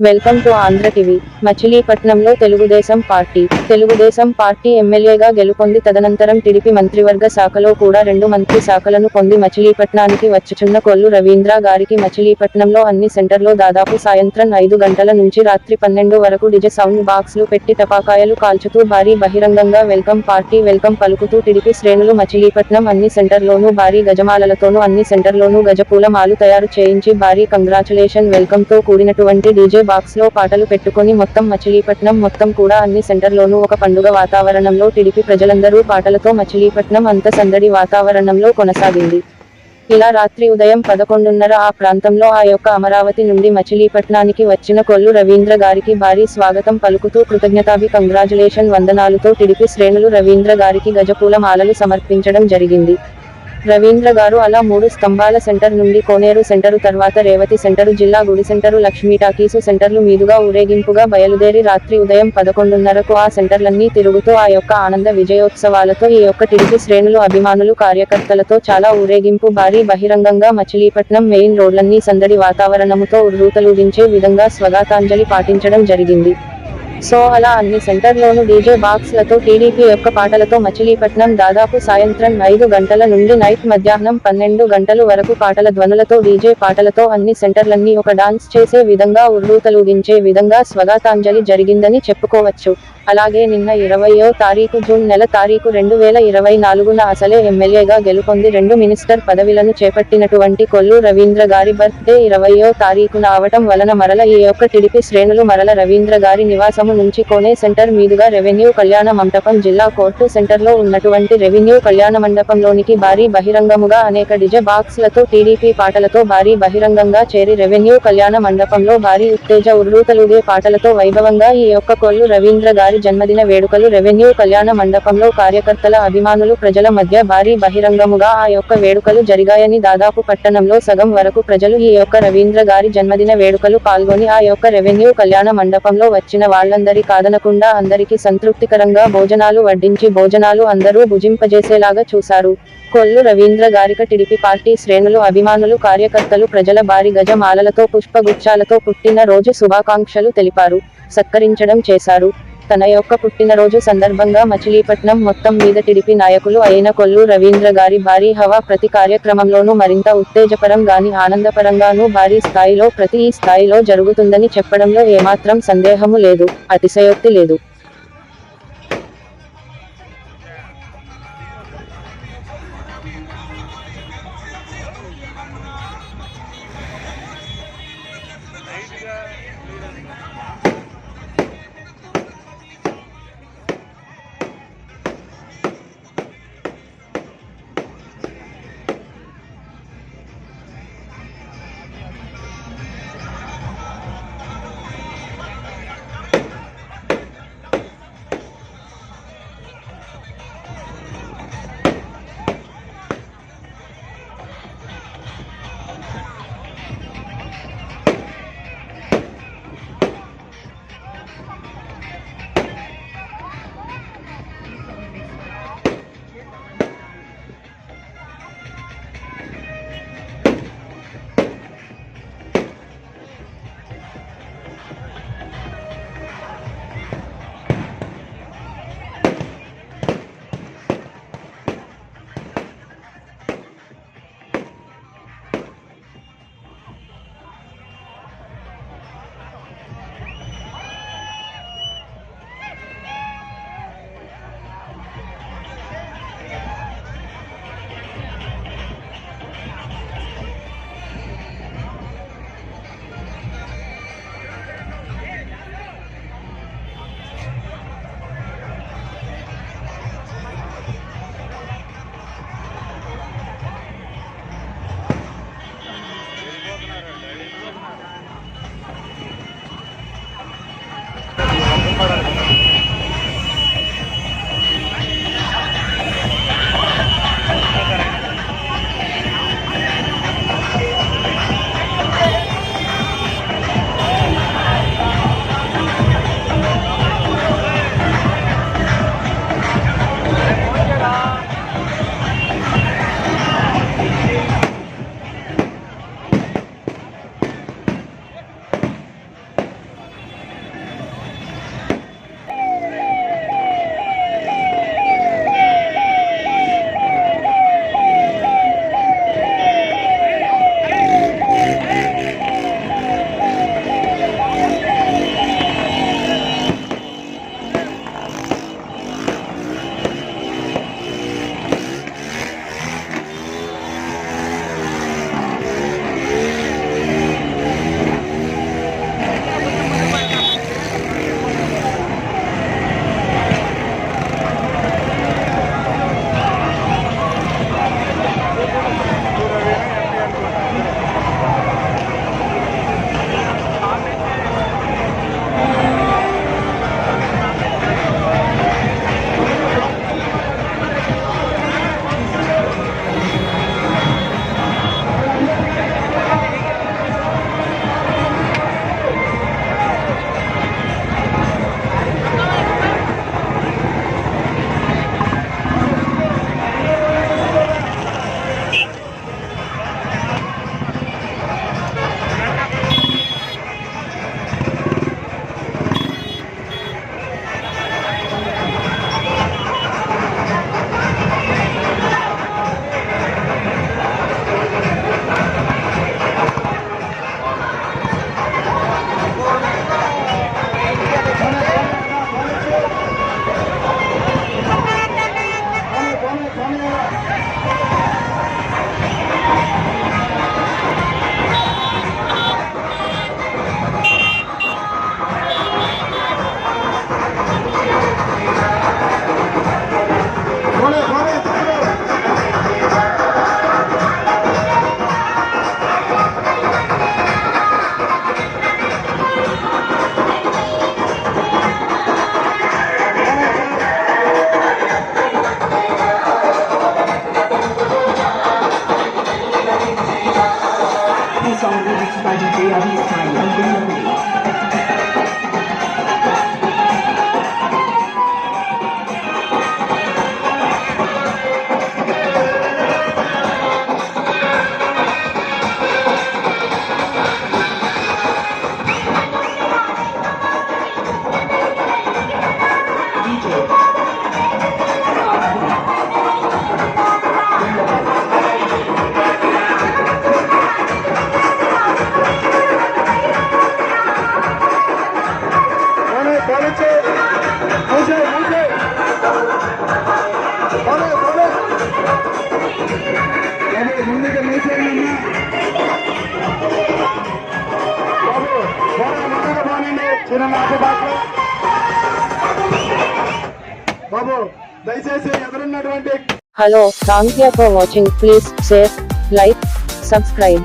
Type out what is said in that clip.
Welcome to Andhra TV. మచిలీపట్నంలో Telugu Desam party. Telugu Desam party ఎమ్మెల్యేగా గెలుపొంది తదనంతరం టీడీపీ మంత్రివర్గ శాఖలో కూడా రెండు మంత్రి శాఖలను పొంది మచిలీపట్నానికి వచ్చుచున్న కొల్లు రవీంద్ర గారికి మచిలీపట్నంలో అన్ని సెంటర్లో దాదాపు సాయంత్రం ఐదు గంటల నుంచి రాత్రి పన్నెండు వరకు డిజె సౌండ్ బాక్స్లు పెట్టి టపాకాయలు కాల్చుతూ భారీ బహిరంగంగా వెల్కమ్ పార్టీ వెల్కమ్ పలుకుతూ టీడీపీ శ్రేణులు మచిలీపట్నం అన్ని సెంటర్లోనూ భారీ గజమాలలతోనూ అన్ని సెంటర్లోనూ గజపూల మాలు తయారు చేయించి భారీ కంగ్రాచులేషన్ వెల్కమ్తో కూడినటువంటి డీజే బాక్స్లో పాటలు పెట్టుకొని మొత్తం మచిలీపట్నం మొత్తం కూడా అన్ని సెంటర్లోనూ ఒక పండుగ వాతావరణంలో టిడిపి ప్రజలందరూ పాటలతో మచిలీపట్నం అంత సందడి వాతావరణంలో కొనసాగింది. ఇలా రాత్రి ఉదయం పదకొండున్నర ఆ ప్రాంతంలో ఆ యొక్క అమరావతి నుండి మచిలీపట్నానికి వచ్చిన కొల్లు రవీంద్ర గారికి భారీ స్వాగతం పలుకుతూ కృతజ్ఞతాభి కంగ్రాచులేషన్ వందనాలతో టిడిపి శ్రేణులు రవీంద్ర గారికి గజపూల మాలలు సమర్పించడం జరిగింది. రవీంద్ర గారు అలా మూడు స్తంభాల సెంటర్ నుండి కోనేరు సెంటరు తర్వాత రేవతి సెంటరు జిల్లా గుడి సెంటరు లక్ష్మీ టాకీసు సెంటర్లు మీదుగా ఊరేగింపుగా బయలుదేరి రాత్రి ఉదయం పదకొండున్నరకు ఆ సెంటర్లన్నీ తిరుగుతూ ఆ యొక్క ఆనంద విజయోత్సవాలతో ఈ యొక్క టిడిపి శ్రేణులు అభిమానులు కార్యకర్తలతో చాలా ఊరేగింపు భారీ బహిరంగంగా మచిలీపట్నం మెయిన్ రోడ్లన్నీ సందడి వాతావరణముతో ఉర్రూతలూగించే విధంగా స్వగాతాంజలి పాటించడం జరిగింది. సో అలా అన్ని సెంటర్లోనూ డీజే బాక్స్లతో టీడీపీ యొక్క పాటలతో మచిలీపట్నం దాదాపు సాయంత్రం ఐదు గంటల నుండి నైట్ మధ్యాహ్నం పన్నెండు గంటలు వరకు పాటల ధ్వనులతో డీజే పాటలతో అన్ని సెంటర్లన్నీ ఒక డాన్స్ చేసే విధంగా ఉర్రూతలూగించే విధంగా స్వగతాంజలి జరిగిందని చెప్పుకోవచ్చు. అలాగే నిన్న ఇరవయో తారీఖు జూన్ నెల తారీఖు రెండు వేల ఇరవై నాలుగున అసలే ఎమ్మెల్యేగా గెలుపొంది రెండు మినిస్టర్ పదవిలను చేపట్టినటువంటి కొల్లు రవీంద్ర గారి బర్త్డే ఇరవయో తారీఖున అవటం వలన మరల ఈ యొక్క టిడిపి శ్రేణులు మరల రవీంద్ర గారి నివాసము నుంచి కోనే సెంటర్ మీదుగా రెవెన్యూ కళ్యాణ మండపం జిల్లా కోర్టు సెంటర్లో ఉన్నటువంటి రెవెన్యూ కళ్యాణ మండపంలోనికి భారీ బహిరంగముగా అనేక డిజె బాక్స్లతో టీడీపీ పాటలతో భారీ బహిరంగంగా చేరి రెవెన్యూ కళ్యాణ మండపంలో భారీ ఉత్తేజ ఉర్రూతలుగే పాటలతో వైభవంగా ఈ యొక్క కొల్లు రవీంద్ర గారి జన్మదిన వేడుకలు రెవెన్యూ కళ్యాణ మండపంలో కార్యకర్తల అభిమానులు ప్రజల మధ్య భారీ బహిరంగముగా ఆ యొక్క వేడుకలు జరిగాయని దాదాపు పట్టణంలో సగం వరకు ప్రజలు ఈ యొక్క రవీంద్ర గారి జన్మదిన వేడుకలు పాల్గొని ఆ యొక్క రెవెన్యూ కళ్యాణ మండపంలో వచ్చిన వాళ్ళందరి కాదనకుండా అందరికీ సంతృప్తికరంగా భోజనాలు వడ్డించి భోజనాలు అందరూ భుజింపజేసేలాగా చూశారు. కొల్లు రవీంద్ర గారిక టిడిపి పార్టీ శ్రేణులు అభిమానులు కార్యకర్తలు ప్రజల భారీ గజమాలలతో పుష్పగుచ్చాలతో పుట్టిన రోజు శుభాకాంక్షలు తెలిపారు. సత్కరించడం చేశారు. తన యొక్క పుట్టినరోజు సందర్భంగా మచిలీపట్నం మొత్తం మీద టిడిపి నాయకులు అయిన కొల్లు రవీంద్ర గారి భారీ హవా ప్రతి కార్యక్రమంలోనూ మరింత ఉత్తేజపరం గాని ఆనందపరంగానూ భారీ స్థాయిలో ప్రతి ఈ స్థాయిలో జరుగుతుందని చెప్పడంలో ఏమాత్రం సందేహము లేదు అతిశయోక్తి లేదు. só on the next budgetary of his time. బాబు దయచేసి ఎదురున్నటువంటి hello thank you for watching please share like subscribe